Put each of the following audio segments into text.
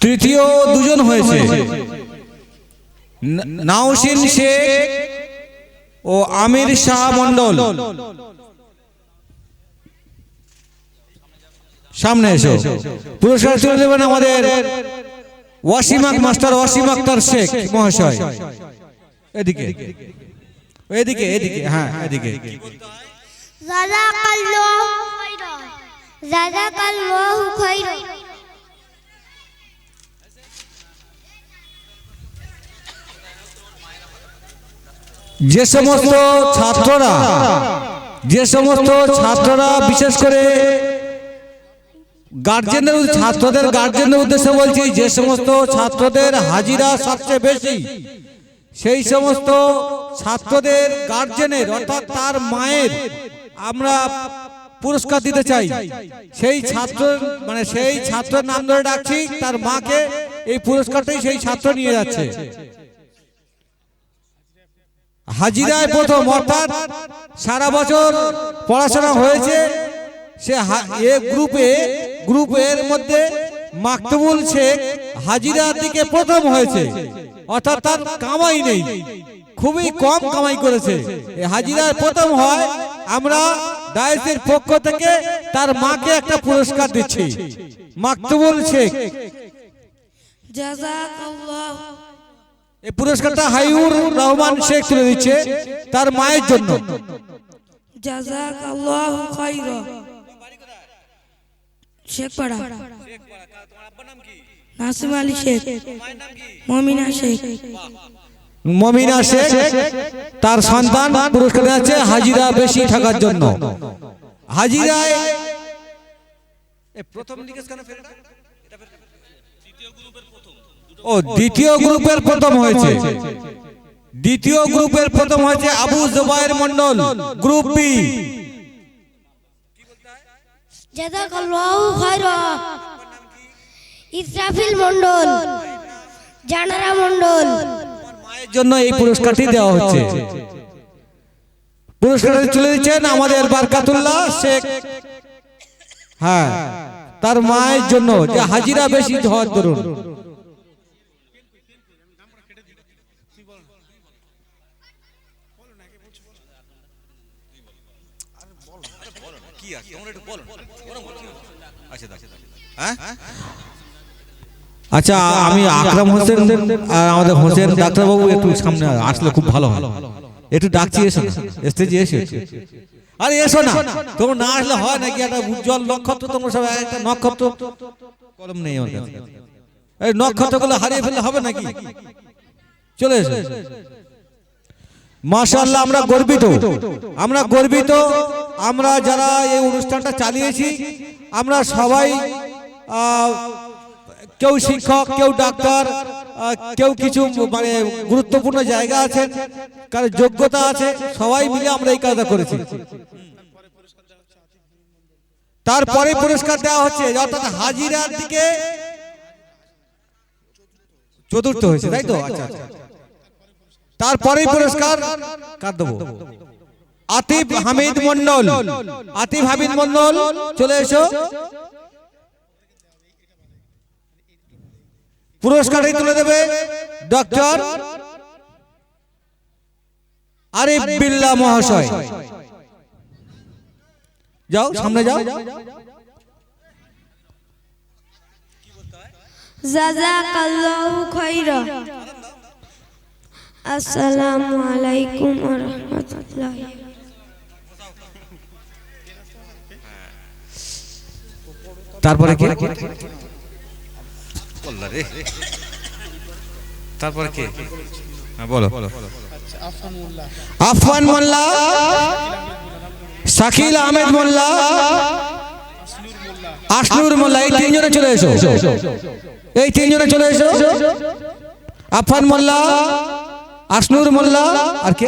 তৃতীয় দুজন হয়েছে। নাওসিন শেখ ও আমির শাহ মন্ডল সামনে এসো। পুরস্কার তুলে দেবেন আমাদের ওয়াসিমাক মাস্টার ওয়াসিম আক্তার শেখ মহাশয়। এদিকে। এদিকে। এদিকে হ্যাঁ এদিকে। জাযাকাল্লাহু খাইরা জাযাকাল্লাহু খাইরা যে সমস্ত ছাত্ররা, যে সমস্ত ছাত্ররা বিশেষ করে গার্জেনের ছাত্রদের গার্জেনের উদ্দেশ্যে বলছি, যে সমস্ত ছাত্রদের হাজিরা সবচেয়ে বেশি, সেই সমস্ত ছাত্রদের গার্জেনের অর্থাৎ তার মায়ের আমরা পুরস্কার দিতে চাই। সেই ছাত্র মানে সেই ছাত্রের নাম ধরে ডাকছি, তার মাকে এই পুরস্কারটাই সেই ছাত্র নিয়ে যাচ্ছে। হাজিরায় প্রথম অর্থাৎ সারা বছর পড়াশোনা হয়েছে। সে হা- এ গ্রুপে গ্রুপের মধ্যে মাকতুবুল শেখ হাজিরার দিকে প্রথম হয়েছে। অর্থাৎ তার কামাই নেই। খুবই কম কামাই করেছে। হাজিরার প্রথম হয় আমরা ডায়েসের পক্ষ থেকে তার মাকে একটা পুরস্কার দিচ্ছি। মাকতুবুল শেখ। জাযাকাল্লাহু এই পুরস্কারটা হাইউর রহমান শেখ তুলে দিচ্ছে তার মায়ের জন্য। মমিনা শেখ। মমিনা তার সন্তান পুরস্কার আছে হাজিরা বেশি থাকার জন্য। হাজিরায় প্রথম ও দ্বিতীয় গ্রুপের প্রথম হয়েছে। দ্বিতীয় গ্রুপের প্রথম হয়েছে আবু জুবাইর মন্ডল গ্রুপ বি। ইসরাফিল মণ্ডল জানারা মণ্ডল। মায়ের জন্য এই পুরস্কারটি দেওয়া হচ্ছে। পুরস্কারটি তুলে দিচ্ছেন আমাদের বারকাতুল্লাহ শেখ। হ্যাঁ তার মায়ের জন্য যে হাজিরা বেশি হওয়ার দরুন। আচ্ছা আমি আকরাম হোসেন আর আমাদের হোসেন ডাক্তারবাবু একটু সামনে আসলে খুব ভালো হয়। একটু ডাকছি এসো স্টেজে এসো আরে এসো না। তোমরা না আসলে হয় নাকি একটা উজ্জ্বল নক্ষত্র? তোমরা সব একটা নক্ষত্র? কলম নেই আমার কাছে। এই নক্ষত্রগুলো হারিয়ে ফেললে হবে নাকি? চলে এসো। মাশাআল্লাহ আমরা গর্বিত। আমরা গর্বিত আমরা যারা এই অনুষ্ঠানটা চালিয়েছি, আমরা সবাই কেউ শিক্ষক, কেউ ডাক্তার কেউ কিছু মানে গুরুত্বপূর্ণ জায়গা আছে, কারও যোগ্যতা আছে, সবাই মিলে আমরা এই কাজটা করেছি। তারপরে পুরস্কার দেওয়া হচ্ছে, অর্থাৎ হাজিরার দিকে চতুর্থ হয়েছে, তাই তো? আচ্ছা আচ্ছা। তারপরে পুরস্কার কার দেবো? আতিফ হামিদ মন্ডল। আতিফ হামিদ মন্ডল চলে এসো। পুরস্কারটি তুলে দেবে ডক্টর আরিফ বিল্লাহ মহাশয়। যাও সামনে যাও। জাযাকাল্লাহু খাইরা আসসালামু আলাইকুম ওয়া রাহমাতুল্লাহি তারপরে কে? তারপরে কে? হ্যাঁ বলো। আফফান মোল্লা শাকিল আহমেদ মোল্লা আসনুর মোল্লা এই তিনজনে চলে এসো। এই তিনজনে চলে এসো। আফফান মোল্লা আসনুর মোল্লা আর কে?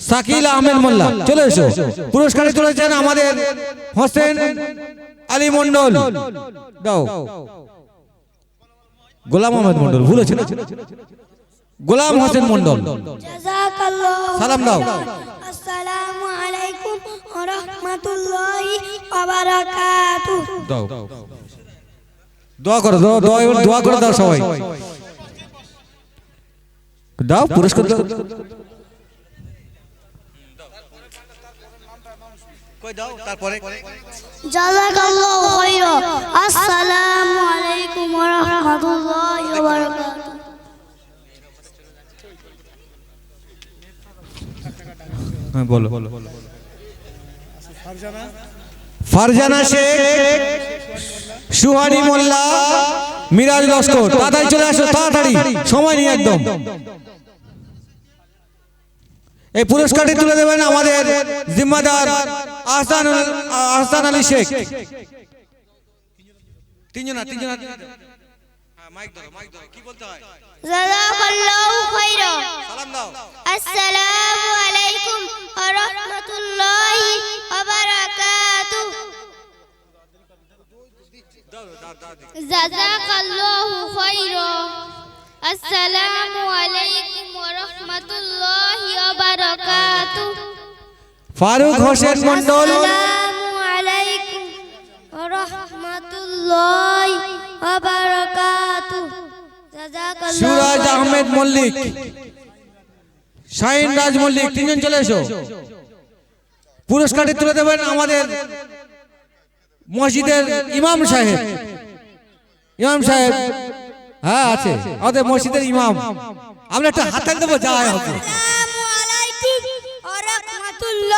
শাকিল আহমেদ মোল্লা। চলে এসো। পুরস্কারে তুলেছেন আমাদের হোসেন আলী মন্ডল দাও। গোলাম আহমেদ মন্ডল ভুলেছেন গোলাম হোসেন মন্ডল সালাম দাও। আসসালামু আলাইকুম ওয়া রাহমাতুল্লাহি ওয়া বারাকাতুহু। দাও। দোয়া করো দোয়া- দোয়া করে দাও সবাই। দাও পুরস্কার দাও কই দাও তারপরে জাযাকাল্লাহু খাইরা আসসালামু আলাইকুম ওয়া রাহমাতুল্লাহি ওয়া বারাকাতুহু হ্যাঁ বলো। ফারজানা? শেখ সুহানি মোল্লা মিরাজ লস্কর তাড়াতাড়ি চলে আসো তাড়াতাড়ি সময় নিয়ে একদম। এই পুরস্কারটি তুলে দেবেন আমাদের জিম্মাদার আহসান আহসান আলী শেখ। তিনজনা তিনজনা মাইক ধরো মাইক ধরো। কি বলতে হয়? জাযাকাল্লাহু খাইরা সালাম দাও। আসসালামু আলাইকুম ওয়া রাহমাতুল্লাহি ওয়া বারাকাতুহু। জাযাকাল্লাহু খাইরা আসসালামু আলাইকুম ওয়া রাহমাতুল্লাহি। ফারুক হোসেন মন্ডল সুরাজ আহমেদ মল্লিক শাহিন রাজ মল্লিক তিনজন চলে এসো। পুরস্কারটি তুলে দেবেন আমাদের মসজিদের ইমাম সাহেব। ইমাম সাহেব হ্যাঁ আছে। আমাদের মসজিদের ইমাম। আমরা একটা হাতে দেবো যা হয় হবে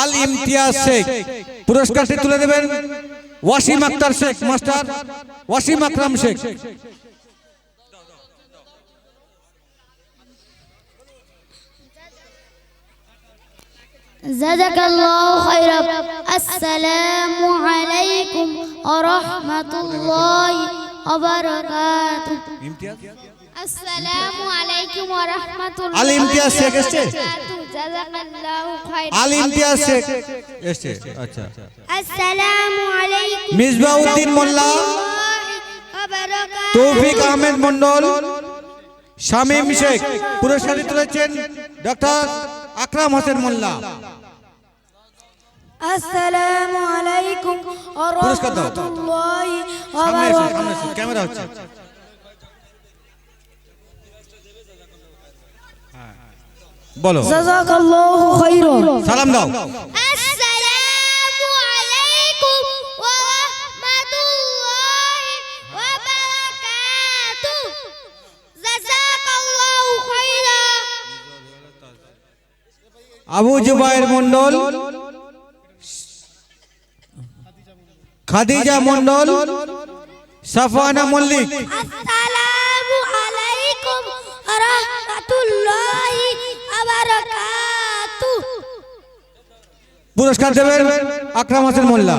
আল ইমতিয়াজ শেখ পুরস্কারটি তুলে দেবেন ওয়াসিম আক্তার শেখ মাস্টার ওয়াসিম আকরাম শেখ جزاك الله خيرا السلام عليكم ورحمة الله وبركاته السلام عليكم ورحمة الله আলী ইমতিয়াজ শেখ এসছে وبركاته جزاك الله خيرا আল ইমতিয়াজ শেখ। এসছে আচ্ছা। মোল্লা। তৌফিক আহমেদ মন্ডল। শামীম শেখ। পুরস্কারে তুলেছেন ডক্টর আকরাম হোসেন মোল্লা। ক্যামেরা হচ্ছে। বলো। সালাম দাও। আবু জুবাইর মন্ডল খাদিজা মন্ডল সাফানা মল্লিক। আসসালামু আলাইকুম ওয়া রাহমাতুল্লাহি পুরস্কার দেবেন আকরাম হাসান মোল্লা।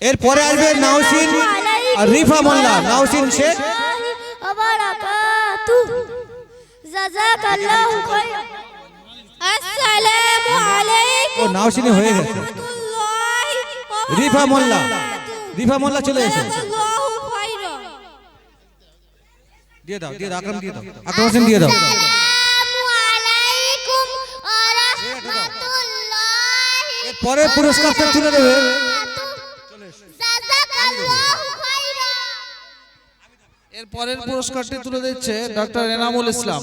এরপরে আসবে নাউসিন রিফা মোল্লা। নাউসিন শেখ। হয়ে গেছে। রিফা মোল্লা। রিফা মোল্লা চলে এসেছে। দিয়ে দাও দিয়ে দাও আকরাম দিয়ে দাও। আকরাম হোসেন দিয়ে দাও। পরে পুরস্কারটা তুলে দেবে। এর পরের পুরস্কারটি তুলে দিচ্ছে ডক্টর এনামুল ইসলাম।